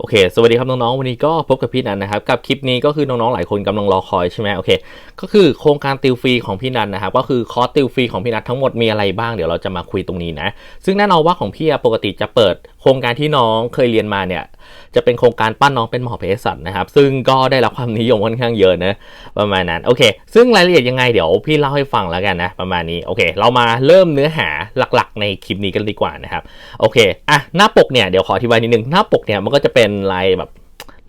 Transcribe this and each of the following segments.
โอเค สวัสดีครับน้องๆ วันนี้ก็พบกับพี่นันนะครับ กับคลิปนี้ก็คือน้องๆ หลายคนกำลังรอคอยใช่ไหมโอเค ก็คือโครงการติวฟรีของพี่นันนะครับ ก็คือคอร์สติวฟรีของพี่นันทั้งหมดมีอะไรบ้างเดี๋ยวเราจะมาคุยตรงนี้นะ ซึ่งแน่นอนว่าของพี่อะปกติจะเปิดโครงการที่น้องเคยเรียนมาเนี่ย จะเป็นโครงการปั้นน้องเป็นหมอเภสัชนะครับ ซึ่งก็ได้รับความนิยมค่อนข้างเยอะนะประมาณนั้น โอเค ซึ่งรายละเอียดยังไงเดี๋ยวพี่เล่าให้ฟังแล้วกันนะประมาณนี้ โอเค เรามาเริ่มเนื้อหาหลักๆ ในคลิปนี้กันดีกว่านะครับ โอเค อะ หน้าปกเนี่ยเดี๋ยวขออธิบายนิดนึง หน้าปกเนี่ยมันก็จะเป็นลายแบบ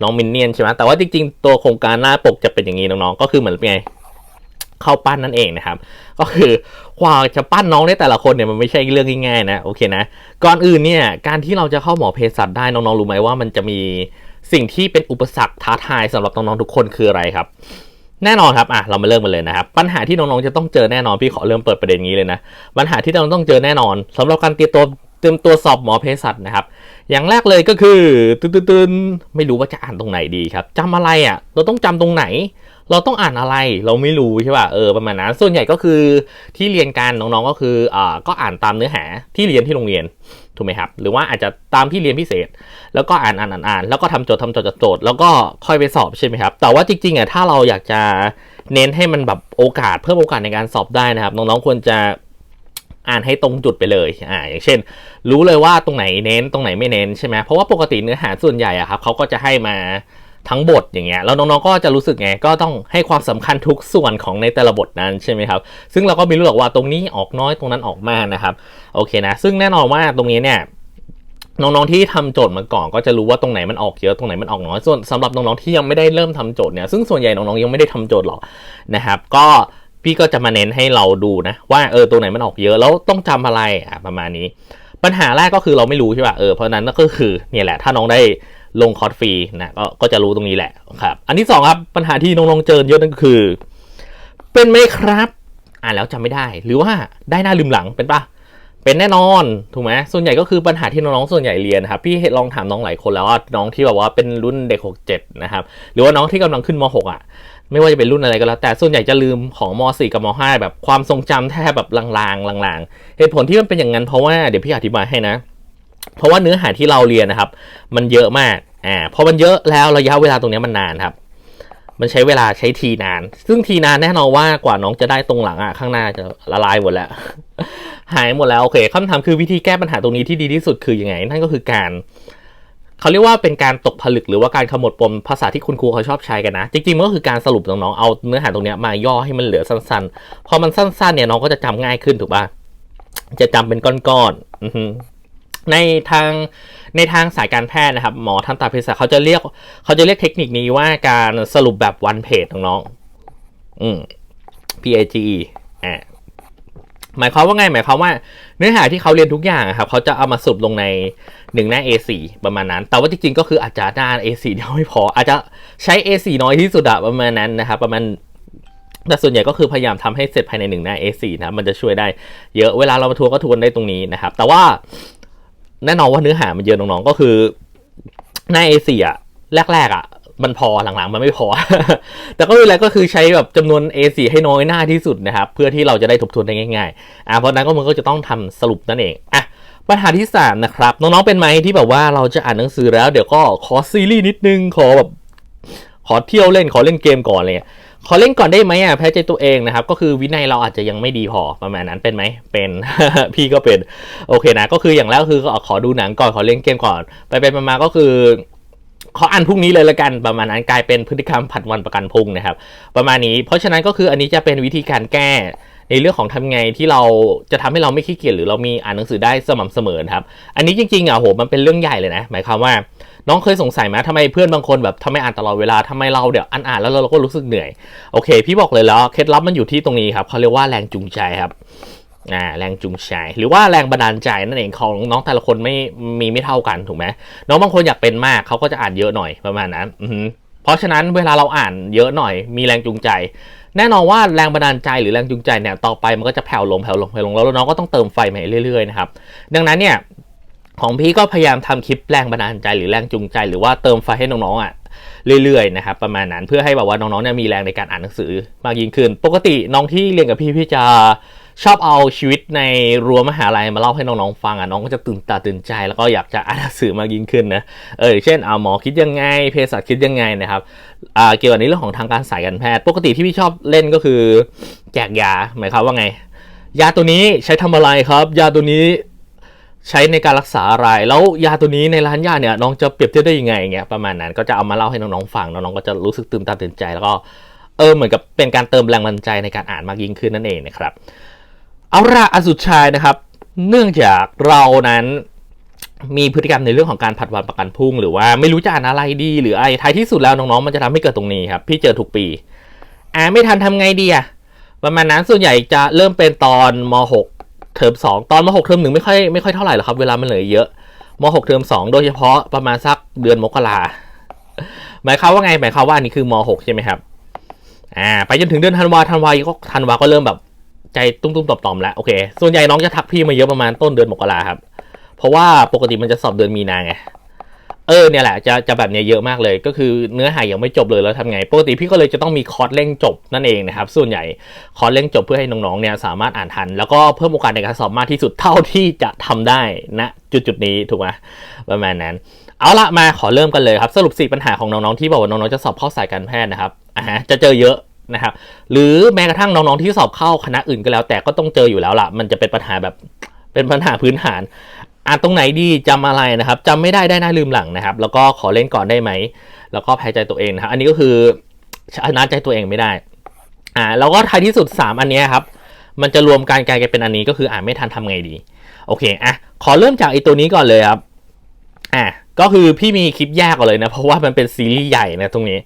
น้องมินเนี่ยนใช่ไหมแต่ว่าจริงๆ ตัวโครงการหน้าปกจะเป็นอย่างนี้น้องๆ ก็คือเหมือนเป็นไงเข้าปั้นนั่นเองนะครับ ก็คือกว่าจะปั้นน้องได้แต่ละคนเนี่ยมันไม่ใช่เรื่องง่ายๆนะโอเคนะก่อนอื่นเนี่ยการที่เราจะเข้าหมอเภสัชได้น้องๆรู้ไหมว่ามันจะมีสิ่งที่เป็นอุปสรรคท้าทายสำหรับน้องๆทุกคนคืออะไรครับ แน่นอนครับอะเรามาเริ่มกันเลยนะครับ ปัญหาที่น้องๆจะต้องเจอแน่นอนพี่ขอเริ่มเปิดประเด็นนี้เลยนะปัญหาที่เราต้องเจอแน่นอนสำหรับการเตรียมตัว เตรียมตัวสอบหมอเภสัชนะครับ อย่างแรกเลยก็คือตื่นๆไม่รู้ว่าจะอ่านตรงไหนดีครับจำอะไรอะ เราต้องจำตรงไหน เราต้องอ่านอะไร เราไม่รู้ใช่ป่ะ เออ ประมาณนั้น ส่วนใหญ่ก็คือที่เรียนกันน้องๆ ก็คือ อ่า ก็อ่านตามเนื้อหาที่เรียนที่โรงเรียน ถูกไหมครับ หรือว่าอาจจะตามที่เรียนพิเศษ แล้วก็อ่านอ่านอ่านอ่าน แล้วก็ทำโจทย์ทำโจทย์จัดโจทย์ แล้วก็ค่อยไปสอบใช่ไหมครับ แต่ว่าจริงๆอะถ้าเราอยากจะเน้นให้มันแบบโอกาสเพิ่มโอกาสในการสอบได้นะครับ น้องๆ ควรจะ อ่านให้ตรงจุดไปเลยอ่าอย่างเช่น รู้เลยว่าตรงไหนเน้นตรงไหนไม่เน้นใช่ไหมเพราะว่าปกติเนื้อหาส่วนใหญ่อะครับเขาก็จะให้มาทั้งบทอย่างเงี้ยแล้วน้องๆก็จะรู้สึกไงก็ต้องให้ความสำคัญทุกส่วนของในแต่ละบทนั้นใช่ไหมครับซึ่งเราก็ไม่รู้หรอกว่าตรงนี้ออกน้อยตรงนั้นออกมากนะครับโอเคนะซึ่งแน่นอนว่าตรงนี้เนี่ยน้องๆที่ทำโจทย์มาก่อนก็จะรู้ว่าตรงไหนมันออกเยอะตรงไหนมันออกน้อยส่วนสำหรับน้องๆที่ยังไม่ได้เริ่มทำโจทย์เนี่ยซึ่งส่วนใหญ่น้องๆยังไม่ได้ทำโจทย์หรอกนะครับก็ พี่ก็จะมาเน้นให้เราดูนะ ว่าเออตรงไหนมันออกเยอะแล้วต้องจำอะไรอะประมาณนี้ ปัญหาแรกก็คือเราไม่รู้ใช่ป่ะเออเพราะนั้นก็คือเนี่ยแหละถ้าน้องได้ลงคอร์สฟรีนะก็ก็จะรู้ตรงนี้แหละครับ อันที่สองครับปัญหาที่น้องๆเจอเยอะนั่นก็คือ เป็นไหมครับ อ่านแล้วจำไม่ได้ หรือว่าได้หน้าลืมหลังเป็นปะเป็นแน่นอนถูกไหมส่วนใหญ่ก็คือปัญหาที่น้องๆส่วนใหญ่เรียนครับพี่ลองถามน้องหลายคนแล้วว่าน้องที่แบบว่าเป็นรุ่นเด็กหกเจ็ดนะครับ หรือว่าน้องที่กำลังขึ้นมหกอะ ไม่ว่าจะเป็นรุ่นอะไรก็แล้ว แต่ส่วนใหญ่จะลืมของม .4 กับม .5 แบบความทรงจำแทบแบบลางๆลางๆ เหตุผลที่มันเป็นอย่างนั้นเพราะว่าเดี๋ยวพี่อธิบายให้นะ เพราะว่าเนื้อหาที่เราเรียนนะครับ มันเยอะมากอ่าพอมันเยอะแล้วระยะเวลาตรงนี้มันนานครับ มันใช้เวลาใช้ทีนาน ซึ่งทีนานแน่นอนว่ากว่าน้องจะได้ตรงหลังอะข้างหน้าจะละลายหมดแล้ว หายหมดแล้วโอเคคำถามคือวิธีแก้ปัญหาตรงนี้ที่ดีที่สุดคือยังไงนั่นก็คือการ เขาเรียกว่าเป็นการตกผลึกหรือว่าการขมวดปมภาษาที่คุณครูเขาชอบใช้กันนะ จริงๆมันก็คือการสรุปน้องๆเอาเนื้อหาตรงนี้มาย่อให้มันเหลือสั้นๆ พอมันสั้นๆเนี่ยน้องก็จะจำง่ายขึ้นถูกป่ะจะจำเป็นก้อนๆในทางในทางสายการแพทย์นะครับ หมอทันตาเภสัชเขาจะเรียกเขาจะเรียกเทคนิคนี้ว่าการสรุปแบบวันเพจน้องๆอืม PAGE อ่าหมายความว่าไงหมายความว่า เนื้อหาที่เขาเรียนทุกอย่างครับเขาจะเอามาสรุปลงในหนึ่งหน้า A4 ประมาณนั้น แต่ว่าจริงๆก็คืออาจจะหน้า A4 เดียวไม่พอ อาจจะใช้ A4 น้อยที่สุดอะประมาณนั้นนะครับประมาณแต่ส่วนใหญ่ก็คือพยายามทำให้เสร็จภายในหนึ่งหน้า A4 นะมันจะช่วยได้เยอะเวลาเรามาทวนก็ทวนได้ตรงนี้นะครับ แต่ว่าแน่นอนว่าเนื้อหามันเยอะน้องๆก็คือหน้า A4 อะแรกๆอะ มันพอหลังๆ มันไม่พอ แต่ก็คืออะไรก็คือใช้แบบจำนวน A4 ให้น้อยหน้าที่สุดนะครับ เพื่อที่เราจะได้ทบทวนได้ง่ายๆอ่าเพราะนั้นก็มันก็จะต้องทำสรุปนั่นเองอะปัญหาที่ 3 นะครับ น้องๆเป็นไหมที่แบบว่าเราจะอ่านหนังสือแล้ว เดี๋ยวก็ขอซีรีส์นิดนึงขอแบบขอเที่ยวเล่นขอเล่นเกมก่อนเลยขอเล่นก่อนได้ไหมอะแพ้ใจตัวเองนะครับ ก็คือวินัยเราอาจจะยังไม่ดีพอประมาณนั้นเป็นไหมเป็น พี่ก็เป็นโอเคนะ ก็คืออย่างแรกคือขอดูหนังก่อนขอเล่นเกมก่อน ไปไปมาก็คือ ขออ่านพรุ่งนี้เลยละกันประมาณนั้นกลายเป็นพฤติกรรมผัดวันประกันพรุ่งนะครับ ประมาณนี้ เพราะฉะนั้นก็คืออันนี้จะเป็นวิธีการแก้ในเรื่องของทำไงที่เราจะทำให้เราไม่ขี้เกียจหรือเรามีอ่านหนังสือได้สม่ำเสมอครับ อันนี้จริงๆอะโหมันเป็นเรื่องใหญ่เลยนะ หมายความว่า น้องเคยสงสัยไหมทำไมเพื่อนบางคนแบบทำไมอ่านตลอดเวลาทำไมเราเดี๋ยวอ่านอ่านแล้วเราก็รู้สึกเหนื่อยโอเค พี่บอกเลยแล้วเคล็ดลับมันอยู่ที่ตรงนี้ครับเขาเรียกว่าแรงจูงใจครับ อ่าแรงจูงใจหรือว่าแรงบันดาลใจนั่นเองของน้องแต่ละคนไม่มีไม่เท่ากันถูกไหมน้องบางคนอยากเป็นมากเขาก็จะอ่านเยอะหน่อยประมาณนั้นอืเพราะฉะนั้นเวลาเราอ่านเยอะหน่อย มีแรงจูงใจ แน่นอนว่าแรงบันดาลใจหรือแรงจูงใจเนี่ยต่อไปมันก็จะแผ่วลงแผ่วลงแผ่วลงแล้วน้องก็ต้องเติมไฟใหม่เรื่อยๆนะครับดังนั้นเนี่ยของพี่ก็พยายามทำคลิปแรงบันดาลใจหรือแรงจูงใจ หรือว่าเติมไฟให้น้องๆอะเรื่อยๆนะครับประมาณนั้นเพื่อให้แบบว่าน้องๆเนี่ยมีแรงในการอ่านหนังสือมากยิ่งขึ้น ปกติน้องที่เรียนกับพี่พี่จะ ชอบเอาชีวิตในรั้วมหาลัยมาเล่าให้น้องๆฟังอะน้องก็จะตื่นตาตื่นใจ แล้วก็อยากจะอ่านหนังสือมากยิ่งขึ้นนะเออเช่นอ่าหมอคิดยังไงเภสัชคิดยังไงนะครับอ่าเกี่ยวกับในเรื่องของทางการสายการแพทย์ ปกติที่พี่ชอบเล่นก็คือ แจกยาหมายความว่าไง ยาตัวนี้ใช้ทำอะไรครับ ยาตัวนี้ใช้ในการรักษาอะไร แล้วยาตัวนี้ในร้านยาเนี่ยน้องจะเปรียบเทียบได้ยังไงเงี้ยประมาณนั้นก็จะเอามาเล่าให้น้องๆฟังน้องๆก็จะรู้สึกตื่นตาตื่นใจแล้วก็เออเหมือนกับเป็นการเติมแรงบันใจในการอ่านมากยิ่งขึ้นนั่นเองนะครับ เอาละอันสุดท้ายนะครับ เนื่องจากเรานั้นมีพฤติกรรมในเรื่องของการผัดวันประกันพรุ่ง หรือว่าไม่รู้จะอ่านอะไรดี หรืออะไรท้ายที่สุดแล้วน้องๆมันจะทำให้เกิดตรงนี้ครับ พี่เจอทุกปี อ่านไม่ทันทำไงดีอะประมาณนั้นส่วนใหญ่จะเริ่มเป็นตอนม .6 เทอม2 ตอนม .6 เทอมหนึ่งไม่ค่อยไม่ค่อยเท่าไหร่หรอกครับ เวลามันเหลือเยอะม .6 เทอม2 โดยเฉพาะประมาณสักเดือนมกราหมายความว่าไงหมายความว่าอันนี้คือม .6 ใช่ไหมครับอ่าไปจนถึงเดือนธันวาธันวาก็ธันวาก็เริ่มแบบ ใจตุ้มๆต่อมๆแล้วโอเค ส่วนใหญ่น้องจะทักพี่มาเยอะประมาณต้นเดือนมกราครับ เพราะว่าปกติมันจะสอบเดือนมีนาไงเออเนี่ยแหละจะจะแบบเนี้ยเยอะมากเลย ก็คือเนื้อหายังไม่จบเลยแล้วทำไง ปกติพี่ก็เลยจะต้องมีคอร์สเร่งจบนั่นเองนะครับ ส่วนใหญ่คอร์สเร่งจบเพื่อให้น้องๆเนี่ยสามารถอ่านทัน แล้วก็เพิ่มโอกาสในการสอบมากที่สุดเท่าที่จะทำได้ณจุดจุดนี้ถูกไหมประมาณนั้น เอาละมาขอเริ่มกันเลยครับ สรุป 4 ปัญหาของน้องๆที่บอกว่าน้องๆจะสอบเข้าสายการแพทย์นะครับอ่าฮะจะเจอเยอะ นะครับหรือแม้กระทั่งน้องๆที่สอบเข้าคณะอื่นก็แล้ว แต่ก็ต้องเจออยู่แล้วล่ะมันจะเป็นปัญหาแบบเป็นปัญหาพื้นฐานอ่านตรงไหนดีจำอะไรนะครับจำไม่ได้ได้หน้าลืมหลังนะครับ แล้วก็ขอเล่นก่อนได้ไหม แล้วก็แพ้ใจตัวเองนะครับอันนี้ก็คือชนะใจตัวเองไม่ได้อ่าแล้วก็ท้ายที่สุด 3 อันนี้ครับมันจะรวมกันกลายเป็นอันนี้ก็คืออ่านไม่ทันทำไงดีโอเคอะขอเริ่มจากไอตัวนี้ก่อนเลยครับอะก็คือพี่มีคลิปแยกก่อนเลยนะเพราะว่ามันเป็นซีรีส์ใหญ่นะตรงนี้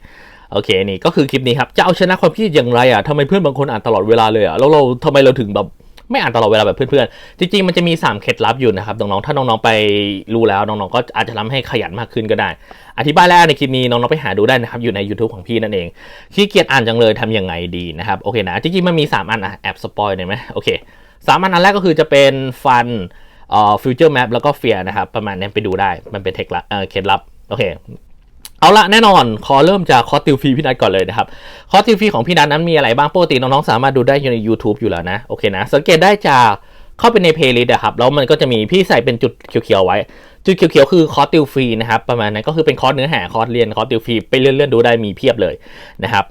โอเคนี่ก็คือคลิปนี้ครับจะเอาชนะความคิดอย่างไรอะทำไมเพื่อนบางคนอ่านตลอดเวลาเลยอะแล้วเราทำไมเราถึงแบบไม่อ่านตลอดเวลาแบบเพื่อนๆ จริงๆ มันจะมี 3 เคล็ดลับอยู่นะครับ น้องๆ ถ้าน้องๆ ไปรู้แล้วน้องๆ ก็อาจจะทำให้ขยันมากขึ้นก็ได้ อธิบายแล้วในคลิปนี้น้องๆ ไปหาดูได้นะครับ อยู่ใน YouTube ของพี่นั่นเอง ขี้เกียจอ่านจังเลยทำยังไงดีนะครับ โอเคนะ จริงๆ มันมี 3 อันอะแอบสปอยหน่อยไหมโอเคสามอันอันแรกก็คือจะเป็นฟันเอ่อฟิวเจอร์แมปแล้วก็เฟียนะครับ ประมาณนี้ไปดูได้ มันเป็นเทคลับเอ่อเคล็ดลับ โอเค เอาละแน่นอนขอเริ่มจากคอร์สติวฟรีพี่นัทก่อนเลยนะครับ คอร์สติวฟรีของพี่นัทนั้นมีอะไรบ้างปกติน้องๆสามารถดูได้อยู่ใน YouTube อยู่แล้วนะโอเคนะ สังเกตได้จากเข้าไปในเพลย์ลิสต์อะครับแล้วมันก็จะมีพี่ใส่เป็นจุดเขียวๆไว้ จุดเขียวๆคือคอร์สติวฟรีนะครับประมาณนั้นก็คือเป็นคอร์สเนื้อหาคอร์สเรียนคอร์สติวฟรีไปเลื่อนๆดูได้มีเพียบเลยนะครับ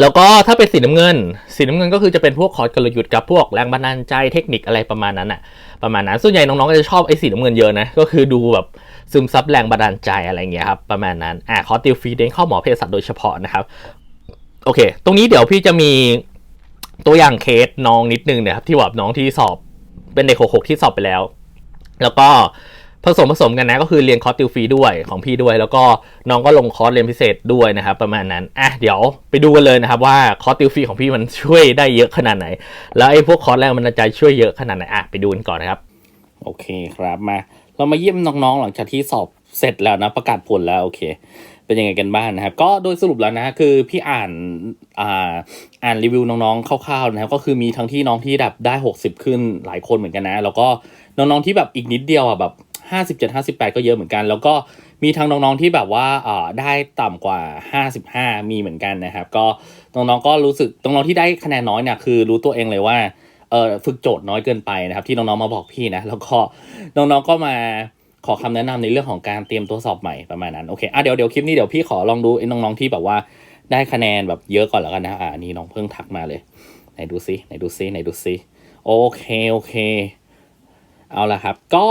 แล้วก็ถ้าเป็นสีน้ำเงิน สีน้ำเงินก็คือจะเป็นพวกคอร์สกลยุทธ์กับพวกแรงบันดาลใจเทคนิคอะไรประมาณนั้นอะประมาณนั้นส่วนใหญ่น้องๆก็จะชอบไอ้สีน้ำเงินเยอะนะก็คือดูแบบซึมซับแรงบันดาลใจอะไรเงี้ยครับประมาณนั้นอ่าคอร์สติวฟรีเด้งเข้าหมอเภสัชโดยเฉพาะนะครับโอเค ตรงนี้เดี๋ยวพี่จะมีตัวอย่างเคสน้องนิดนึงนะครับที่แบบน้องที่สอบเป็นเด็กหกหกที่สอบไปแล้ว แล้วก็ ผสมผสมกันนะก็คือเรียนคอร์สติวฟรีด้วยของพี่ด้วย แล้วก็น้องก็ลงคอร์สเรียนพิเศษด้วยนะครับประมาณนั้นอะเดี๋ยวไปดูกันเลยนะครับว่าคอร์สติวฟรีของพี่มันช่วยได้เยอะขนาดไหน แล้วไอ้พวกคอร์สแรงมันดาลใจช่วยเยอะขนาดไหนอะไปดูกันก่อนนะครับ โอเคครับมา เรามาเยี่ยมน้องๆ หลังจากที่สอบเสร็จแล้วนะประกาศผลแล้วโอเค เป็นยังไงกันบ้างนะครับ ก็โดยสรุปแล้วนะคือพี่อ่านอ่าอ่านรีวิวน้องๆคร่าวๆนะครับ ก็คือมีทั้งที่น้องที่แบบได้ 60 ขึ้นหลายคนเหมือนกันนะ แล้วก็น้องๆที่แบบอีกนิดเดียวอะแบบ 57 58 ก็เยอะเหมือนกัน แล้วก็มีทั้งน้องๆที่แบบว่าอ่าได้ต่ำกว่า 55 มีเหมือนกันนะครับ ก็น้องๆก็รู้สึกน้องๆที่ได้คะแนนน้อยเนี่ยคือรู้ตัวเองเลยว่าเออฝึกโจทย์น้อยเกินไปนะครับ ที่น้องๆมาบอกพี่นะ แล้วก็น้องๆก็มาขอคำแนะนำในเรื่องของการเตรียมตัวสอบใหม่ประมาณนั้นโอเคอะเดี๋ยวเดี๋ยวคลิปนี้เดี๋ยวพี่ขอลองดูไอ้น้องๆที่แบบว่าได้คะแนนแบบเยอะก่อนแล้วกันนะอ่านี่น้องเพิ่งทักมาเลยไหนดูซิไหนดูซิไหนดูซิโอเคโอเค เอาละครับ ก็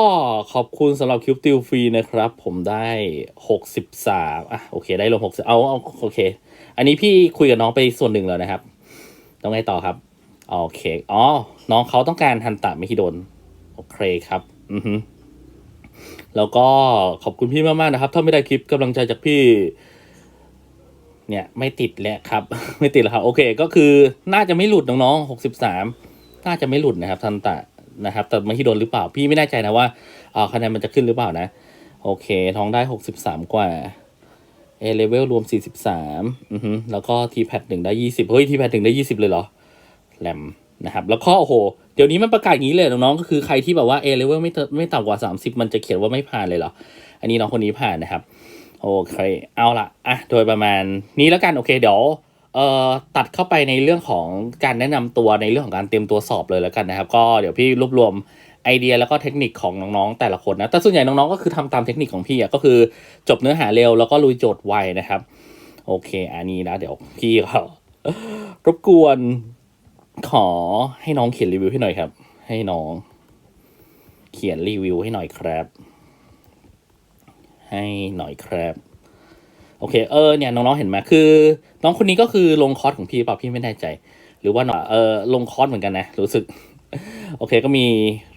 ขอบคุณสำหรับคิวติวฟรีนะครับ ผมได้หกสิบสามอะโอเคได้รวมหกสิบเอาเอาโอเค อันนี้พี่คุยกับน้องไปส่วนหนึ่งแล้วนะครับ ต้องไงต่อครับโอเคอ๋อน้องเขาต้องการทันตะไม่ฮิโดนโอเคครับ อือฮึแล้วก็ขอบคุณพี่มากๆนะครับ ถ้าไม่ได้คลิปกำลังใจจากพี่ เนี่ย ไม่ติดแล้วครับ ไม่ติดแล้วครับ โอเค ก็คือน่าจะไม่หลุดน้องๆหกสิบสามน่าจะไม่หลุดนะครับ ทันตะ นะครับแต่ไม่ฮิโดนหรือเปล่าพี่ไม่แน่ใจนะว่าอ่าคะแนนมันจะขึ้นหรือเปล่านะ โอเค ท้องได้หกสิบสามกว่า A level รวมสี่สิบสามอือฮึแล้วก็ T pad หนึ่งได้ยี่สิบเฮ้ย T pad หนึ่งได้ยี่สิบเลยเหรอแรมนะครับ แล้วก็โอ้โห เดี๋ยวนี้มันประกาศอย่างนี้เลยน้องๆก็คือใครที่แบบว่า A level ไม่เติไม่ต่ำกว่า30มันจะเขียนว่าไม่ผ่านเลยเหรอ อันนี้น้องคนนี้ผ่านนะครับ โอเค เอาละอะ โดยประมาณนี้แล้วกัน โอเค เดี๋ยว อ่อตัดเข้าไปในเรื่องของการแนะนำตัวในเรื่องของการเตรียมตัวสอบเลยแล้วกันนะครับ ก็เดี๋ยวพี่รวบรวมไอเดียแล้วก็เทคนิคของน้องๆ แต่ละคนนะแต่ส่วนใหญ่น้องๆก็คือทำตามเทคนิคของพี่อะก็คือจบเนื้อหาเร็วแล้วก็ลุยโจทย์ไวนะครับ โอเค อันนี้นะเดี๋ยวพี่ก็รบกวนขอให้น้องเขียนรีวิวให้หน่อยครับ ให้น้อง เขียนรีวิวให้หน่อยครับ ให้หน่อยครับ โอเค เออ เนี่ยน้องๆ เห็นไหมคือ น้องคนนี้ก็คือลงคอร์สของพี่เปล่าพี่ไม่แน่ใจ หรือว่าน้องเออลงคอร์สเหมือนกันนะ รู้สึก โอเค ก็มี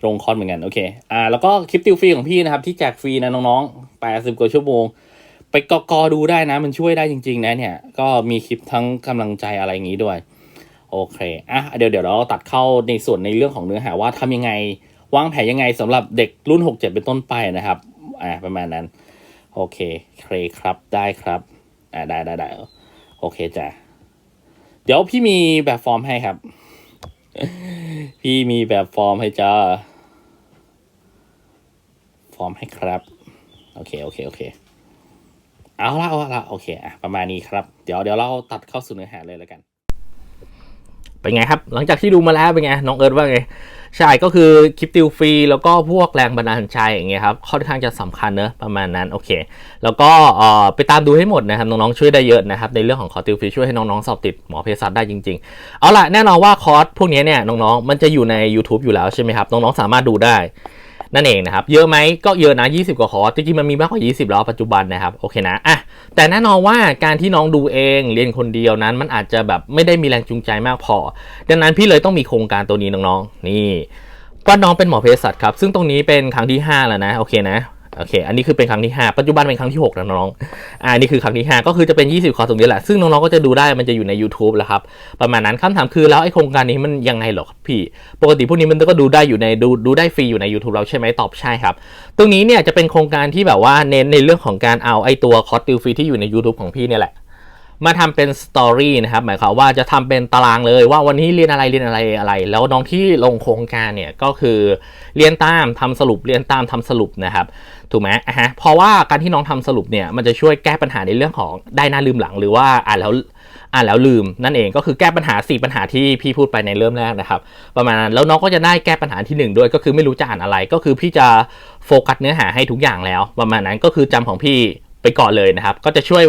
ลงคอร์สเหมือนกัน โอเค อ่า แล้วก็คลิปติวฟรีของพี่นะครับ ที่แจกฟรีนะน้องๆแปดสิบกว่าชั่วโมง ไปกอกอดูได้นะ มันช่วยได้จริง ๆ นะ เนี่ย ก็มีคลิปทั้งกำลังใจอะไรอย่างนี้ด้วย โอเค อะ เดี๋ยวเดี๋ยวเราตัดเข้าในส่วนในเรื่องของเนื้อหาว่าทำยังไง วางแผนยังไงสำหรับเด็กรุ่นหกเจ็ดเป็นต้นไปนะครับ อ่า ประมาณนั้น โอเคเคครับได้ครับอ่าได้ได้ได้โอเคจ้ะเดี๋ยวพี่มีแบบฟอร์มให้ครับ พี่มีแบบฟอร์มให้จ้าฟอร์มให้ครับ โอเคโอเคโอเค เอาละเอาละโอเคอะประมาณนี้ครับ เดี๋ยวเดี๋ยวเราตัดเข้าสู่เนื้อหาเลยแล้วกัน เป็นไงครับ หลังจากที่ดูมาแล้วเป็นไงน้องเอิร์ธว่าไงใช่ก็คือคลิปติวฟรีแล้วก็พวกแรงบันดาลใจอย่างเงี้ยครับค่อนข้างจะสำคัญเนอะประมาณนั้นโอเค แล้วก็ไปตามดูให้หมดนะครับน้องๆช่วยได้เยอะนะครับในเรื่องของคอร์สติวฟรีช่วยให้น้องๆสอบติดหมอเภสัชได้จริง ๆ เอาล่ะแน่นอนว่าคอร์สพวกนี้เนี่ยน้องๆมันจะอยู่ใน YouTube อยู่แล้วใช่ไหมครับน้องๆสามารถดูได้ นั่นเองนะครับ เยอะไหมก็เยอะนะ 20 กว่าคอร์สจริงๆมันมีมากกว่า 20 แล้วปัจจุบันนะครับโอเคนะอะแต่แน่นอนว่าการที่น้องดูเองเรียนคนเดียวนั้น มันอาจจะแบบไม่ได้มีแรงจูงใจมากพอ ดังนั้นพี่เลยต้องมีโครงการตัวนี้น้องๆนี่ว่าน้องเป็นหมอเภสัชครับซึ่งตรงนี้เป็นครั้งที่ 5 แล้วนะโอเคนะ โอเค อันนี้คือเป็นครั้งที่ 5 ปัจจุบันเป็นครั้งที่6แล้วน้องอ่านี่คือครั้งที่ 5 ก็คือจะเป็น 20คอร์สตรงนี้แหละ ซึ่งน้องๆ ก็จะดูได้ มันจะอยู่ใน YouTube แล้วครับ ประมาณนั้นคำถามคือแล้วไอ้โครงการนี้มันยังไงเหรอครับพี่ ปกติพวกนี้มันก็ดูได้อยู่ในดูดูได้ฟรีอยู่ใน YouTube เราใช่ไหมตอบใช่ครับ ตรงนี้เนี่ยจะเป็นโครงการที่แบบว่าเน้นในเรื่องของการเอาไอ้ตัวคอร์สติวฟรีที่อยู่ใน YouTube ของพี่เนี่ยแหละ มาทำเป็นสตอรี่นะครับหมายความว่าจะทำเป็นตารางเลยว่าวันนี้เรียนอะไรเรียนอะไรอะไร แล้วน้องที่ลงโครงการเนี่ยก็คือเรียนตามทำสรุปเรียนตามทำสรุปนะครับถูกไหมอะฮะเพราะว่าการที่น้องทำสรุปเนี่ยมันจะช่วยแก้ปัญหาในเรื่องของได้หน้าลืมหลัง หรือว่าอ่านแล้วอ่านแล้วลืมนั่นเองก็คือแก้ปัญหา 4 ปัญหาที่พี่พูดไปในเริ่มแรกนะครับ ประมาณนั้นแล้วน้องก็จะได้แก้ปัญหาที่หนึ่งด้วยก็คือไม่รู้จะอ่านอะไรก็คือพี่จะโฟกัสเนื้อหาให้ทุกอย่างแล้ว ประมาณนั้นก็คือจำของพี่ ไปก่อนเลยนะครับ ก็จะช่วย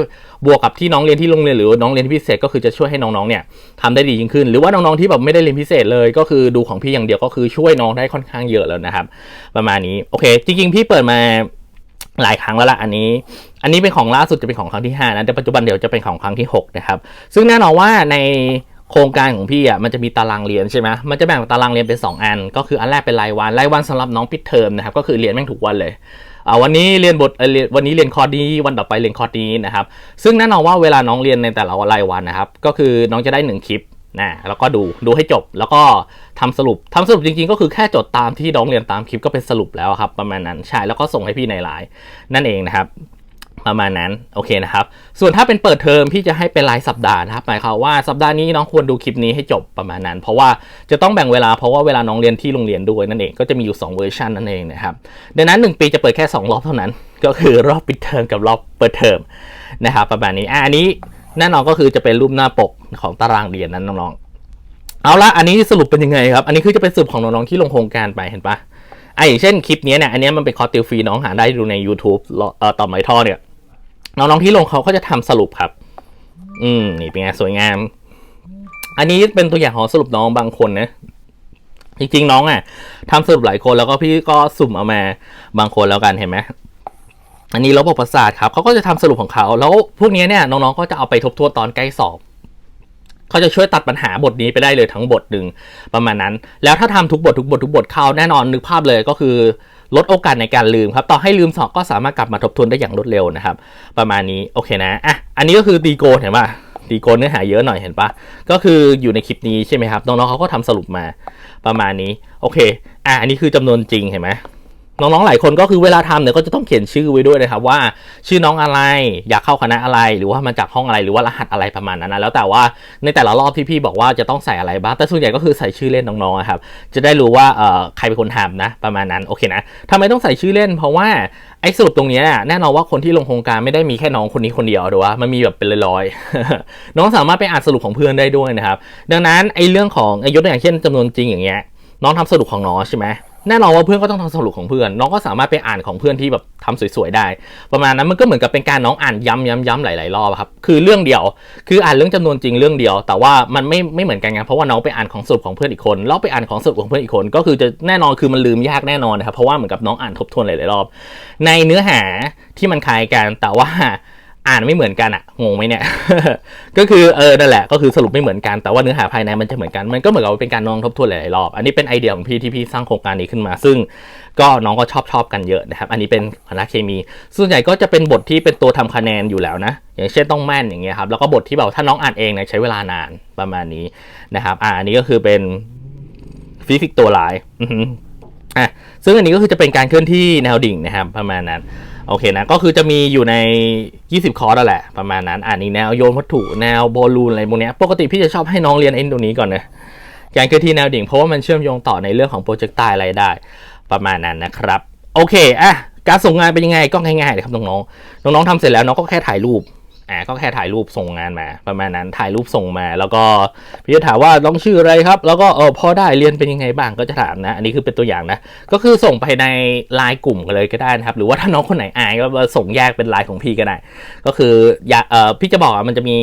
บวกกับที่น้องเรียนที่โรงเรียนหรือน้องเรียนพิเศษก็คือจะช่วยให้น้องๆเนี่ยทำได้ดียิ่งขึ้น หรือว่าน้องๆที่แบบไม่ได้เรียนพิเศษเลย ก็คือดูของพี่อย่างเดียวก็คือช่วยน้องได้ค่อนข้างเยอะแล้วนะครับ ประมาณนี้โอเค จริงๆ พี่เปิดมาหลายครั้งแล้วล่ะอันนี้ อันนี้เป็นของล่าสุดจะเป็นของครั้งที่5นะแต่ปัจจุบันเดี๋ยวจะเป็นของครั้งที่6นะครับซึ่งแน่นอนว่าใน โครงการของพี่อะมันจะมีตารางเรียนใช่ไหมมันจะแบ่งตารางเรียนเป็น 2 อัน ก็คืออันแรกเป็นรายวันรายวันสำหรับน้องปิดเทอมนะครับก็คือเรียนแม่งทุกวันเลยอ่าวันนี้เรียนบทอ่อเรียนวันนี้เรียนคอร์สนี้วันต่อไปเรียนคอร์สนี้นะครับซึ่งแน่นอนว่าเวลาน้องเรียนในแต่ละรายวันนะครับก็คือน้องจะได้หนึ่งคลิปนะแล้วก็ดูดูให้จบแล้วก็ทำสรุปทำสรุปจริงๆ ก็คือแค่จดตามที่น้องเรียนตามคลิปก็เป็นสรุปแล้วครับประมาณนั้นใช่แล้วก็ส่งให้พี่ในไลน์นั่นเองนะครับ ประมาณนั้นโอเคนะครับ ส่วนถ้าเป็นเปิดเทอมพี่จะให้เป็นรายสัปดาห์นะครับหมายความว่าสัปดาห์นี้น้องควรดูคลิปนี้ให้จบประมาณนั้น เพราะว่าจะต้องแบ่งเวลาเพราะว่าเวลาน้องเรียนที่โรงเรียนด้วยนั่นเองก็จะมีอยู่ 2 เวอร์ชันนั่นเองนะครับดังนั้น 1 ปีจะเปิดแค่ 2 รอบเท่านั้น ก็คือรอบปิดเทอมกับรอบเปิดเทอมนะครับประมาณนี้อะอันนี้แน่นอนก็คือจะเป็นรูปหน้าปกของตารางเรียนนั้นน้องๆเอาละอันนี้สรุปเป็นยังไงครับอันนี้คือจะเป็นสรุปของน้องๆที่ลงโครงการไปเห็นปะอะอย่างเช่นคลิปนี้เนี่ยอันนี้มันเป็นคอร์สติวฟรีน้องหาได้ดูใน YouTube เอ่อต่อไม้ท่อเนี่ย น้องๆที่ลงเขาก็จะทำสรุปครับ อืมนี่เป็นไงสวยงาม อันนี้เป็นตัวอย่างของสรุปน้องบางคนนะจริงๆน้องอะทำสรุปหลายคนแล้วก็พี่ก็สุ่มเอามาบางคนแล้วกันเห็นไหมอันนี้ระบบประสาทครับเขาก็จะทำสรุปของเขาแล้วพวกนี้เนี่ยน้องๆก็จะเอาไปทบทวนตอนใกล้สอบเขาจะช่วยตัดปัญหาบทนี้ไปได้เลยทั้งบทหนึ่งประมาณนั้น แล้วถ้าทำทุกบททุกบททุกบทเข้าแน่นอนนึกภาพเลยก็คือ ลดโอกาสในการลืมครับ ต่อให้ลืมสอบก็สามารถกลับมาทบทวนได้อย่างรวดเร็วนะครับ ประมาณนี้โอเคนะอะอันนี้ก็คือตีโกนเห็นปะตีโกนเนื้อหาเยอะหน่อยเห็นปะก็คืออยู่ในคลิปนี้ใช่ไหมครับน้องๆเขาก็ทำสรุปมาประมาณนี้โอเคอะอันนี้คือจำนวนจริงเห็นไหม น้องๆหลายคนก็คือเวลาทำเนี่ยก็จะต้องเขียนชื่อไว้ด้วยนะครับว่าชื่อน้องอะไรอยากเข้าคณะอะไรหรือว่ามาจากห้องอะไรหรือว่ารหัสอะไรประมาณนั้นนะแล้วแต่ว่าในแต่ละรอบที่พี่บอกว่าจะต้องใส่อะไรบ้างแต่ส่วนใหญ่ก็คือใส่ชื่อเล่นน้องๆอะครับจะได้รู้ว่าเอ่อใครเป็นคนทำนะประมาณนั้นโอเคนะทำไมต้องใส่ชื่อเล่น เพราะว่าไอ้สรุปตรงนี้แน่นอนว่าคนที่ลงโครงการไม่ได้มีแค่น้องคนนี้คนเดียวหรือว่ามันมีแบบเป็นร้อยๆน้องสามารถไปอ่านสรุปของเพื่อนได้ด้วยนะครับดังนั้นไอ้เรื่องของไอ้ยกตัวอย่างเช่นจำนวนจริงอย่างเงี้ยน้องทำสรุปของน้องใช่ไหม แน่นอนว่าเพื่อนก็ต้องทำสรุปของเพื่อน น้องก็สามารถไปอ่านของเพื่อนที่แบบทำสวยๆได้ ประมาณนั้นมันก็เหมือนกับเป็นการน้องอ่านย้ำย้ำย้ำหลายๆรอบครับคือเรื่องเดียว คืออ่านเรื่องจำนวนจริงเรื่องเดียว แต่ว่ามันไม่ไม่เหมือนกันไงเพราะว่าน้องไปอ่านของสรุปของเพื่อนอีกคนแล้วไปอ่านของสรุปของเพื่อนอีกคน ก็คือจะแน่นอนคือมันลืมยากแน่นอนนะครับเพราะว่าเหมือนกับน้องอ่านทบทวนหลายๆรอบ ในเนื้อหาที่มันคล้ายกันแต่ว่า อ่านไม่เหมือนกันอะงงไหมเนี่ย ก็คือเออนั่นแหละก็คือสรุปไม่เหมือนกันแต่ว่าเนื้อหาภายในมันจะเหมือนกันมันก็เหมือนกับว่าเป็นการน้องทบทวนหลายๆรอบ อันนี้เป็นไอเดียของพี่ที่พี่สร้างโครงการนี้ขึ้นมา ซึ่งก็น้องก็ชอบชอบกันเยอะนะครับ อันนี้เป็นคณะเคมี ส่วนใหญ่ก็จะเป็นบทที่เป็นตัวทำคะแนนอยู่แล้วนะ อย่างเช่นต้องแม่นอย่างเงี้ยครับแล้วก็บทที่แบบถ้าน้องอ่านเองเนี่ยใช้เวลานานประมาณนี้นะครับอ่าอันนี้ก็คือเป็นฟิสิกส์ตัวลายอือฮึอะซึ่งอันนี้ก็คือจะเป็นการเคลื่อนที่แนวดิ่งนะครับประมาณนั้น โอเคนะ ก็คือจะมีอยู่ใน 20 คอร์สแล้วแหละ ประมาณนั้น อ่านี้แนวโยนวัตถุแนวบอลลูนอะไรพวกเนี้ยปกติพี่จะชอบให้น้องเรียนไอ้ตรงนี้ก่อนนะการเคลื่อนที่แนวดิ่งเพราะว่ามันเชื่อมโยงต่อในเรื่องของโปรเจกต์ตายอะไรได้ ประมาณนั้นนะครับ โอเคอะการส่งงานเป็นยังไงก็ง่ายๆเลยครับน้องๆน้องๆทำเสร็จแล้วน้องก็แค่ถ่ายรูป อ่าก็แค่ถ่ายรูปส่งงานมาประมาณนั้นถ่ายรูปส่งมา แล้วก็พี่จะถามว่าน้องชื่ออะไรครับ แล้วก็เออพอได้เรียนเป็นยังไงบ้างก็จะถามนะ อันนี้คือเป็นตัวอย่างนะ ก็คือส่งไปในไลน์กลุ่มกันเลยก็ได้นะครับ หรือว่าถ้าน้องคนไหนอายก็ส่งแยกเป็นไลน์ของพี่ก็ได้ ก็คืออยากเออพี่จะบอกว่ามันจะมี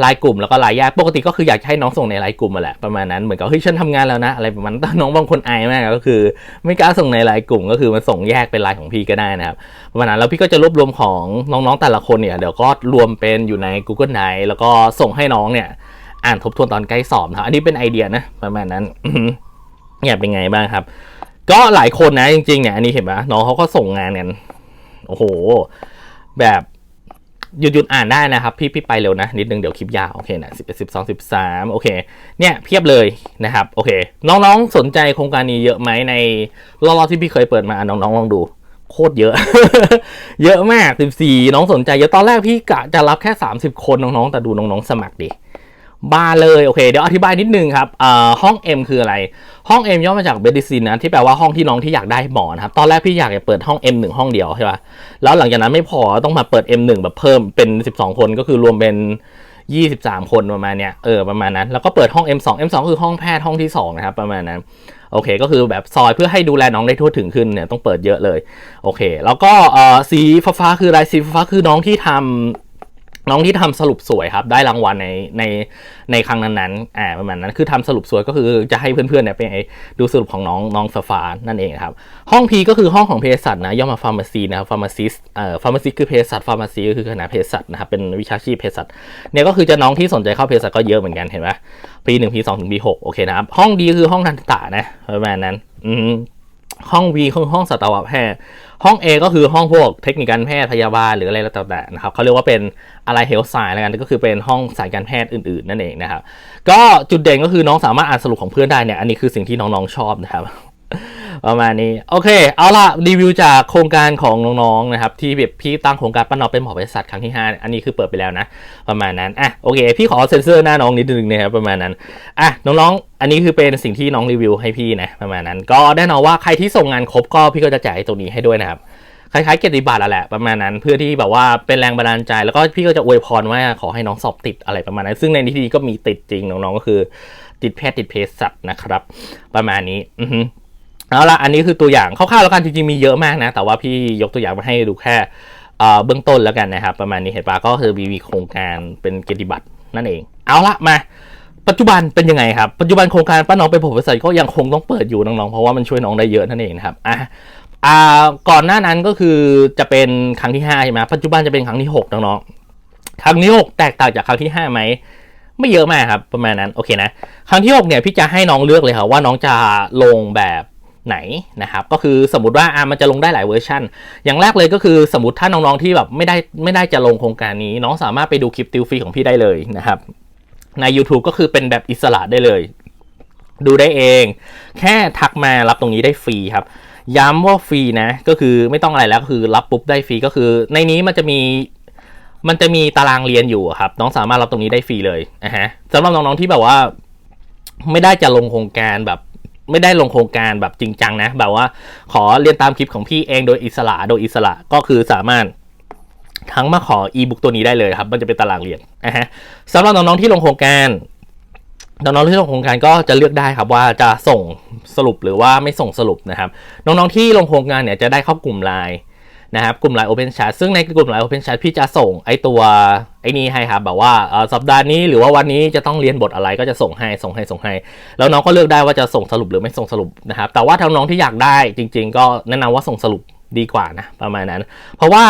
ไลน์กลุ่มแล้วก็ไลน์แยกปกติก็คืออยากให้น้องส่งในไลน์กลุ่มมาแหละประมาณนั้นเหมือนกับเฮ้ยฉันทำงานแล้วนะอะไรประมาณนั้นแต่น้องบางคนอายมากก็คือ ไม่กล้าส่งในไลน์กลุ่มก็คือมันส่งแยกเป็นไลน์ของพี่ก็ได้นะครับ ประมาณนั้นแล้วพี่ก็จะรวบรวมของน้องๆแต่ละคนเนี่ยเดี๋ยวก็รวมเป็นอยู่ใน Google Drive แล้วก็ส่งให้น้องเนี่ย อ่านทบทวนตอนใกล้สอบนะอันนี้เป็นไอเดียนะประมาณนั้นเนี่ยเป็นไงบ้างครับ ก็หลายคนนะจริงๆเนี่ยอันนี้เห็นไหมน้องเขาก็ส่งงานกันโอ้โห แบบหยุดหยุดอ่านได้นะครับพี่พี่ไปเร็วนะ นิดนึงเดี๋ยวคลิปยาวโอเคนะสิบสิบสองสิบสามโอเคเนี่ยเพียบเลยนะครับ โอเค น้องๆสนใจโครงการนี้เยอะไหมในรอบๆที่พี่เคยเปิดมาอะน้องๆลองดู โคตรเยอะ เยอะมาก 14 น้องสนใจเยอะตอนแรกพี่กะจะรับแค่ 30 คนน้องๆ แต่ดูน้องๆ สมัครดิบ้าเลย โอเค เดี๋ยวอธิบายนิดนึงครับห้อง M คืออะไร ห้อง M ย่อมาจาก medicine นะที่แปลว่าห้องที่น้องที่อยากได้หมอนะครับ ตอนแรกพี่อยากจะเปิดห้อง M หนึ่งห้องเดียวใช่ป่ะแล้วหลังจากนั้นไม่พอต้องมาเปิด M หนึ่งแบบเพิ่มเป็น 12 คนก็คือรวมเป็น 23 คนประมาณเนี้ยเออประมาณนั้น แล้วก็เปิดห้อง M2 M2 คือห้องแพทย์ห้องที่2นะครับประมาณนั้น โอเค ก็คือแบบซอยเพื่อให้ดูแลน้องได้ทั่วถึงขึ้นเนี่ยต้องเปิดเยอะเลย โอเค แล้วก็สีฟ้าคืออะไรสีฟ้าคือน้องที่ทำ น้องที่ทำสรุปสวยครับ ได้รางวัลในในในครั้งนั้นๆอ่าประมาณนั้นคือทำสรุปสวยก็คือจะให้เพื่อนๆเนี่ยไปดูสรุปของน้องน้องฟ้านั่นเองครับ ห้อง P ก็คือห้องของเภสัชนะย่อมาฟาร์มาซีนะครับฟาร์มาซิสเอ่อฟาร์มาซิสคือเภสัชฟาร์มาซีก็คือคณะเภสัชนะครับเป็นวิชาชีพเภสัชเนี่ยก็คือจะน้องที่สนใจเข้าเภสัชก็เยอะเหมือนกันเห็นไหมปีหนึ่งปีสองถึงปีหกโอเคนะครับห้องดีคือห้องทันตะนะประมาณนั้น อืม ห้อง V คือห้องสัตวแพทย์ ห้อง A ก็คือห้องพวกเทคนิคการแพทย์พยาบาลหรืออะไรแล้วแต่นะครับเขาเรียกว่าเป็นอะไรเฮลท์ไซน์แล้วกันก็คือเป็นห้องสายการแพทย์อื่นๆ นั่นเองนะครับ ก็จุดเด่นก็คือน้องสามารถอ่านสรุปของเพื่อนได้เนี่ยอันนี้คือสิ่งที่น้องๆชอบนะครับ ประมาณนี้ โอเค เอาละรีวิวจากโครงการของน้องๆนะครับที่แบบพี่ตั้งโครงการป้านอเป็นหมอบริษัทครั้งที่5อันนี้คือเปิดไปแล้วนะ ประมาณนั้นอะโอเค พี่ขอเซ็นเซอร์หน้าน้องนิดนึงนะครับประมาณนั้นอะน้องๆ อันนี้คือเป็นสิ่งที่น้องรีวิวให้พี่นะประมาณนั้น ก็แน่นอนว่าใครที่ส่งงานครบก็พี่ก็จะแจกไอ้ตรงนี้ให้ด้วยนะครับคล้ายๆเกียรติบัตรอะแหละประมาณนั้นเพื่อที่แบบว่าเป็นแรงบันดาลใจ แล้วก็พี่ก็จะอวยพรว่าขอให้น้องสอบติดอะไรประมาณนั้น ซึ่งในที่นี้ก็มีติดจริงน้องๆก็คือ ติดแพทย์ติดเภสัชนะครับ ประมาณนี้อื เอาละอันนี้คือตัวอย่างคร่าวๆแล้วกันจริงๆมีเยอะมากนะ แต่ว่าพี่ยกตัวอย่างมาให้ดูแค่เบื้องต้นแล้วกันนะครับ ประมาณนี้เห็นปะก็คือมีโครงการเป็นเกียรติบัตรนั่นเอง เอาละมาปัจจุบันเป็นยังไงครับ ปัจจุบันโครงการป้าน้องไปผมบริษัทก็ยังคงต้องเปิดอยู่น้องๆ เพราะว่ามันช่วยน้องได้เยอะนั่นเองนะครับอะอ่าก่อนหน้านั้นก็คือจะเป็นครั้งที่5ใช่ไหมปัจจุบันจะเป็นครั้งที่ 6 น้องๆ ครั้งที่หกแตกต่างจากครั้งที่ห้าไหมไม่เยอะมากครับประมาณนั้นโอเคนะ ครั้งที่ 6 เนี่ยพี่จะให้น้องเลือกเลยครับว่าน้องจะลงแบบ ไหนนะครับก็คือสมมติว่าอะมันจะลงได้หลายเวอร์ชันอย่างแรกเลยก็คือสมมติถ้าน้องๆที่แบบไม่ได้ไม่ได้จะลงโครงการนี้ น้องสามารถไปดูคลิปติวฟรีของพี่ได้เลยนะครับใน YouTube ก็คือเป็นแบบอิสระได้เลย ดูได้เอง แค่ทักมารับตรงนี้ได้ฟรีครับ ย้ำว่าฟรีนะ ก็คือไม่ต้องอะไรแล้วก็คือรับปุ๊บได้ฟรีก็คือ ในนี้มันจะมีมันจะมีตารางเรียนอยู่ครับ น้องสามารถรับตรงนี้ได้ฟรีเลยนะฮะสำหรับน้องๆที่แบบว่า ไม่ได้จะลงโครงการแบบ ไม่ได้ลงโครงการแบบจริงจังนะ แบบว่าขอเรียนตามคลิปของพี่เองโดยอิสระโดยอิสระก็คือสามารถทั้งมาขออีบุ๊กตัวนี้ได้เลยครับ มันจะเป็นตารางเรียนนะฮะสำหรับน้องๆที่ลงโครงการน้องๆที่ลงโครงการก็จะเลือกได้ครับว่าจะส่งสรุปหรือว่าไม่ส่งสรุปนะครับ น้องๆที่ลงโครงการเนี่ยจะได้เข้ากลุ่มไลน์ นะครับกลุ่มไลน์ Open Chat ซึ่งในกลุ่มไลน์ Open Chat พี่จะส่งไอตัวไอ้นี้ให้ครับแบบว่าสัปดาห์นี้หรือว่าวันนี้จะต้องเรียนบทอะไรก็จะส่งให้ส่งให้ส่งให้ แล้วน้องก็เลือกได้ว่าจะส่งสรุปหรือไม่ส่งสรุปนะครับแต่ว่าถ้าน้องที่อยากได้จริง ๆ ก็แนะนำว่าส่งสรุปดีกว่านะประมาณนั้น เพราะว่า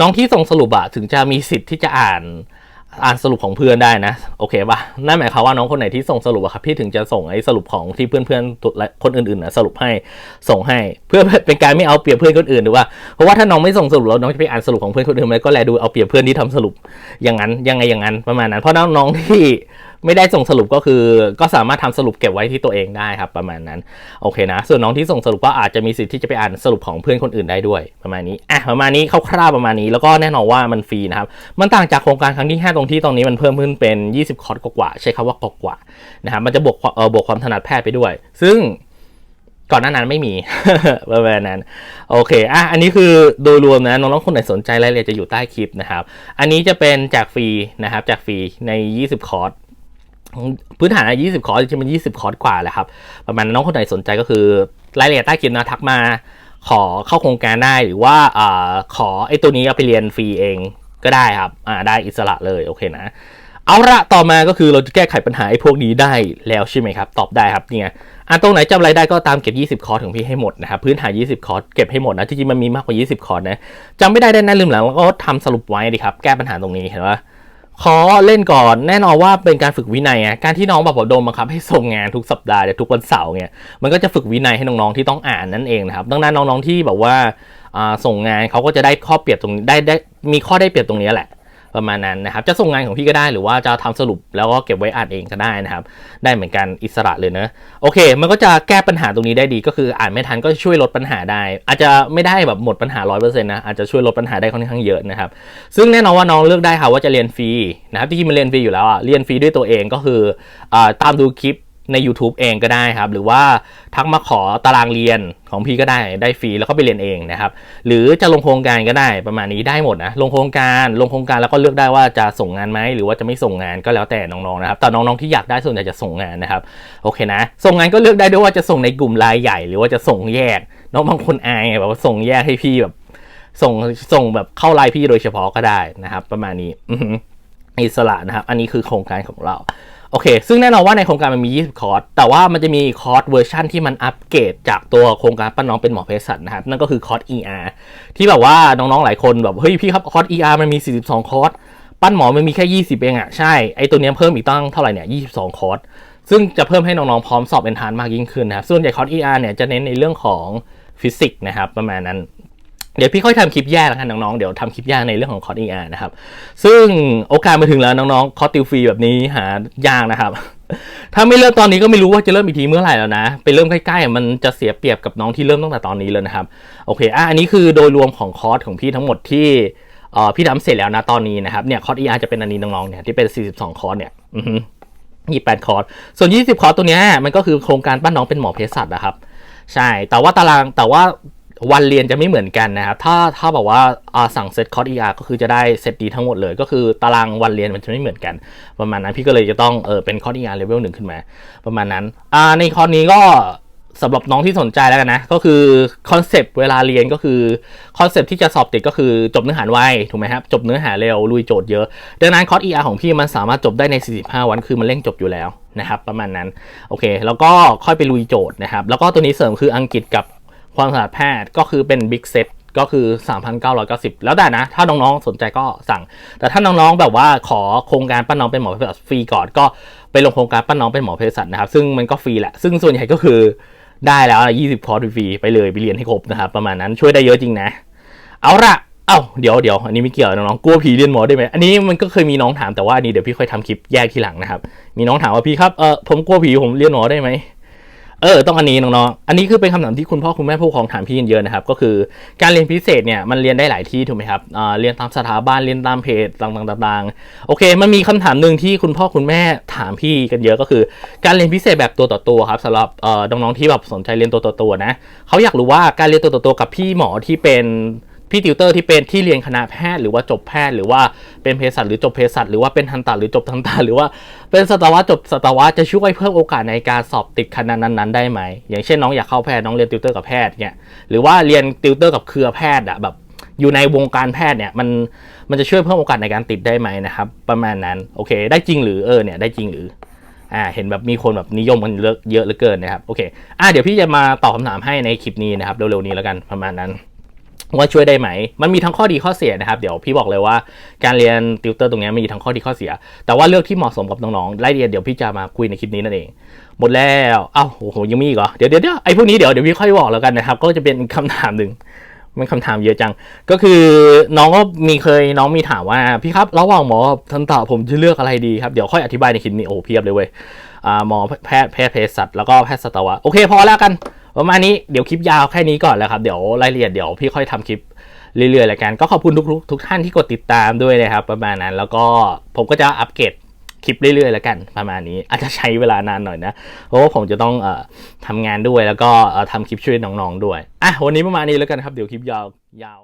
น้องที่ส่งสรุปอะถึงจะมีสิทธิ์ที่จะอ่าน อ่านสรุปของเพื่อนได้นะ โอเคป่ะนั่นหมายความว่าน้องคนไหนที่ส่งสรุปอะครับพี่ถึงจะส่งไอ้สรุปของที่เพื่อนเพื่อนคนอื่นๆนะสรุปให้ส่งให้ เพื่อเป็นการไม่เอาเปรียบเพื่อนคนอื่นหรือว่าเพราะว่าถ้าน้องไม่ส่งสรุปแล้วน้องจะไปอ่านสรุปของเพื่อนคนอื่นมันก็แลดูเอาเปรียบเพื่อนที่ทำสรุปอย่างนั้นยังไงอย่างนั้นประมาณนั้น เพราะน้องๆที่ ไม่ได้ส่งสรุปก็คือ ก็สามารถทำสรุปเก็บไว้ที่ตัวเองได้ครับประมาณนั้นโอเคนะ ส่วนน้องที่ส่งสรุปก็อาจจะมีสิทธิ์ที่จะไปอ่านสรุปของเพื่อนคนอื่นได้ด้วยประมาณนี้อะประมาณนี้คร่าวๆประมาณนี้ แล้วก็แน่นอนว่ามันฟรีนะครับมันต่างจากโครงการครั้งที่ 5 ตรงที่ตรงนี้มันเพิ่มขึ้นเป็น 20 คอร์สกว่าใช้คำว่ากว่านะครับมันจะบวกเอ่อบวกความถนัดแพทย์ไปด้วย ซึ่งก่อนหน้านั้นไม่มีประมาณนั้น โอเคอะอันนี้คือโดยรวมนะน้องๆคนไหนสนใจรายละเอียดจะอยู่ใต้คลิปนะครับ อันนี้จะเป็นแจกฟรีนะครับแจกฟรีใน 20 คอร์ส พื้นฐานอะ20คอร์สจริงๆมัน20คอร์สกว่าแหละครับ ประมาณนั้นน้องคนไหนสนใจก็คือรายละเอียดใต้คลิปนะทักมาขอเข้าโครงการได้หรือว่าอขอไอ้ตัวนี้เอาไปเรียนฟรีเองก็ได้ครับอ่าได้อิสระเลยโอเคนะ เอาละต่อมาก็คือเราจะแก้ไขปัญหาไอ้พวกนี้ได้แล้วใช่ไหมครับ ตอบได้ครับเนี่ยอะตรงไหนจำอะไรได้ก็ตามเก็บ 20 คอร์สของพี่ให้หมดนะครับพื้นฐาน 20 คอร์สเก็บให้หมดนะจริงๆมันมีมากกว่า 20 คอร์สนะจำไม่ได้ได้นะลืมหลังแล้วก็ทำสรุปไว้ดีครับแก้ปัญหาตรงนี้เห็นปะ ขอเล่นก่อนแน่นอนว่าเป็นการฝึกวินัยอะการที่น้องแบบโดนบังคับให้ส่งงานทุกสัปดาห์เนี่ยทุกวันเสาร์เนี่ยมันก็จะฝึกวินัยให้น้องๆที่ต้องอ่านนั่นเองนะครับดังนั้นน้องๆที่แบบว่าส่งงานเขาก็จะได้ข้อเปรียบตรงได้ได้มีข้อได้เปรียบตรงนี้แหละ ประมาณนั้นนะครับ จะส่งงานของพี่ก็ได้หรือว่าจะทำสรุปแล้วก็เก็บไว้อ่านเองก็ได้นะครับ ได้เหมือนกันอิสระเลยเนอะโอเค มันก็จะแก้ปัญหาตรงนี้ได้ดีก็คืออ่านไม่ทันก็ช่วยลดปัญหาได้ อาจจะไม่ได้แบบหมดปัญหา 100%นะอาจจะช่วยลดปัญหาได้ค่อนข้างเยอะนะครับ ซึ่งแน่นอนว่าน้องเลือกได้ค่ะว่าจะเรียนฟรีนะครับที่จริงมันเรียนฟรีอยู่แล้วอะเรียนฟรีด้วยตัวเองก็คืออตามดูคลิป ใน YouTube เองก็ได้ครับ หรือว่าทักมาขอตารางเรียนของพี่ก็ได้ได้ฟรีแล้วก็ไปเรียนเองนะครับ หรือจะลงโครงการก็ได้ประมาณนี้ได้หมดนะลงโครงการลงโครงการแล้วก็เลือกได้ว่าจะส่งงานไหมหรือว่าจะไม่ส่งงานก็แล้วแต่น้องๆนะครับแต่น้องๆที่อยากได้ส่วนใหญ่จะส่งงานนะครับโอเคนะ ส่งงานก็เลือกได้ด้วยว่าจะส่งในกลุ่มรายใหญ่ หรือว่าจะส่งแยกน้องบางคนอายแบบว่าส่งแยกให้พี่แบบ ส่งส่งแบบเข้าไลน์พี่โดยเฉพาะก็ได้นะครับ ประมาณนี้อิสระนะครับ อันนี้คือโครงการของเรา โอเค ซึ่งแน่นอนว่าในโครงการมันมี 20 คอร์ส แต่ว่ามันจะมีคอร์สเวอร์ชันที่มันอัปเกรดจากตัวโครงการปั้นน้องเป็นหมอเภสัชนะครับ นั่นก็คือคอร์ส ER ที่แบบว่าน้องๆ หลายคนแบบเฮ้ยพี่ครับคอร์ส ER มันมี 42 คอร์ส ปั้นหมอมันมีแค่ 20 เองอะใช่ ไอตัวเนี้ยเพิ่มอีกตั้งเท่าไหร่เนี่ย 22 คอร์ส ซึ่งจะเพิ่มให้น้องๆ พร้อมสอบเอนทานมากยิ่งขึ้นนะครับ ส่วนใหญ่คอร์ส ER เนี่ยจะเน้นในเรื่องของฟิสิกส์นะครับประมาณนั้น เดี๋ยวพี่ค่อยทำคลิปแยกแล้วกันน้องๆ เดี๋ยวทำคลิปแยกในเรื่องของคอร์ส ER นะครับ ซึ่งโอกาสมาถึงแล้วน้องๆ คอร์สติวฟรีแบบนี้หายากนะครับ ถ้าไม่เริ่มตอนนี้ก็ไม่รู้ว่าจะเริ่มอีกทีเมื่อไหร่แล้วนะ ไปเริ่มใกล้ๆ มันจะเสียเปรียบกับน้องที่เริ่มตั้งแต่ตอนนี้เลยนะครับ โอเค อะ อันนี้คือโดยรวมของคอร์สของพี่ทั้งหมดที่เอ่อพี่ทำเสร็จแล้วนะตอนนี้นะครับ เนี่ยคอร์ส ER จะเป็นอันนี้น้องๆ เนี่ยที่เป็น 42 คอร์สเนี่ยอือฮึ28คอร์ส ส่วน 20 คอร์สตัวเนี้ยมันก็คือโครงการปั้นน้องเป็นหมอเภสัชนะครับใช่ แต่ว่าตารางแต่ว่า วันเรียนจะไม่เหมือนกันนะครับ ถ้าถ้าบอกว่าสั่งเซตคอร์ส ER ก็คือจะได้เซตดีทั้งหมดเลย ก็คือตารางวันเรียนมันจะไม่เหมือนกัน ประมาณนั้นพี่ก็เลยจะต้องเออเป็นคอร์ส ER เลเวลหนึ่งขึ้นมา ประมาณนั้นอ่าในคอร์สนี้ก็สำหรับน้องที่สนใจแล้วกันนะ ก็คือคอนเซปต์เวลาเรียนก็คือคอนเซปต์ที่จะสอบติดก็คือจบเนื้อหาไวถูกไหมครับ จบเนื้อหาเร็วลุยโจทย์เยอะ ดังนั้นคอร์ส ER ของพี่มันสามารถจบได้ใน 45 วันคือมันเร่งจบอยู่แล้วนะครับ ประมาณนั้น โอเค แล้วก็ค่อยไปลุยโจทย์นะครับ แล้วก็ตัวนี้เสริมคืออังกฤษกับ ความถนัดแพทย์ก็คือเป็นบิ๊กเซตก็คือ 3,990 แล้วแต่นะ ถ้าน้องๆ สนใจก็สั่ง แต่ถ้าน้องๆ แบบว่าขอโครงการปั้นน้องเป็นหมอเภสัชฟรีก่อนก็ไปลงโครงการปั้นน้องเป็นหมอเภสัชนะครับ ซึ่งมันก็ฟรีแหละ ซึ่งส่วนใหญ่ก็คือได้แล้วอะ20 คอร์สฟรีไปเลยไปเรียนให้ครบนะครับ ประมาณนั้นช่วยได้เยอะจริงนะ เอาละเอ้าเดี๋ยวเดี๋ยวอันนี้ไม่เกี่ยวน้องๆ กลัวผีเรียนหมอได้ไหมอันนี้มันก็เคยมีน้องถามแต่ว่าอันนี้เดี๋ยวพี่ค่อยทำคลิปแยกทีหลังนะครับ มีน้องถามว่าพี่ครับ เออผมกลัวผีผมเรียนหมอได้ไหม เออต้องอันนี้น้องๆ อันนี้คือเป็นคำถามที่คุณพ่อคุณแม่ผู้ปกครองถามพี่กันเยอะนะครับ ก็คือการเรียนพิเศษเนี่ยมันเรียนได้หลายที่ถูกไหมครับเรียนตามสถาบันเรียนตามเพจต่างๆๆๆโอเค มันมีคำถามหนึ่งที่คุณพ่อคุณแม่ถามพี่กันเยอะก็คือ การเรียนพิเศษแบบตัวต่อตัวครับสำหรับน้องๆที่แบบสนใจเรียนตัวต่อตัวนะเขาอยากรู้ว่าการเรียนตัวต่อตัวกับพี่หมอที่เป็น พี่ติวเตอร์ที่เป็นที่เรียนคณะแพทย์หรือว่าจบแพทย์หรือว่าเป็นเภสัชหรือจบเภสัชหรือว่าเป็นทันตะหรือจบทันตะหรือว่าเป็นสัตวะจบสัตวะจะช่วยเพิ่มโอกาสในการสอบติดคณะนั้นๆได้ไหมอย่างเช่นน้องอยากเข้าแพทย์น้องเรียนติวเตอร์กับแพทย์เนี่ยหรือว่าเรียนติวเตอร์กับเครือแพทย์อะแบบอยู่ในวงการแพทย์เนี่ยมันมันจะช่วยเพิ่มโอกาสในการติดได้ไหมนะครับประมาณนั้นโอเค ได้จริงหรือเออเนี่ยได้จริงหรืออ่าเห็นแบบมีคนแบบนิยมกันเยอะเยอะเหลือเกินนะครับโอเคอ่าเดี๋ยวพี่จะมาตอบคำถามให้ในคลิปนี้นะครับเร็วๆนี้แล้วกันประมาณนั้น ว่าช่วยได้ไหม มันมีทั้งข้อดีข้อเสียนะครับ เดี๋ยวพี่บอกเลยว่าการเรียนติวเตอร์ตรงนี้มีทั้งข้อดีข้อเสีย แต่ว่าเลือกที่เหมาะสมกับน้องๆรายละเอียดเดี๋ยวพี่จะมาคุยในคลิปนี้นั่นเอง หมดแล้ว เอ้าโอ้โหยังมีอีกเหรอ เดี๋ยวเดี๋ยวเดี๋ยวไอ้พวกนี้เดี๋ยวเดี๋ยวพี่ค่อยบอกแล้วกันนะครับ ก็จะเป็นคำถามหนึ่งมันคำถามเยอะจัง ก็คือน้องก็มีเคยน้องมีถามว่าพี่ครับระหว่างหมอทันตะผมจะเลือกอะไรดีครับ เดี๋ยวค่อยอธิบายในคลิปนี้โอ้เพียบเลยเว้ยอ่าหมอแพทย์แพทย์เภสัชแล้วก็แพทย์สัตวะโอเคพอแล้วกัน ประมาณนี้เดี๋ยวคลิปยาวแค่นี้ก่อนแล้วครับ เดี๋ยวรายละเอียดเดี๋ยวพี่ค่อยทำคลิปเรื่อยๆแล้วกัน ก็ขอบคุณทุกๆทุกท่านที่กดติดตามด้วยนะครับ ประมาณนั้นแล้วก็ผมก็จะอัปเกรดคลิปเรื่อยๆแล้วกันประมาณนี้อาจจะใช้เวลานานหน่อยนะ เพราะว่าผมจะต้องเอ่อทำงานด้วยแล้วก็เอ่อทำคลิปช่วยน้องๆด้วยอะวันนี้ประมาณนี้แล้วกันครับเดี๋ยวคลิปยาวยาว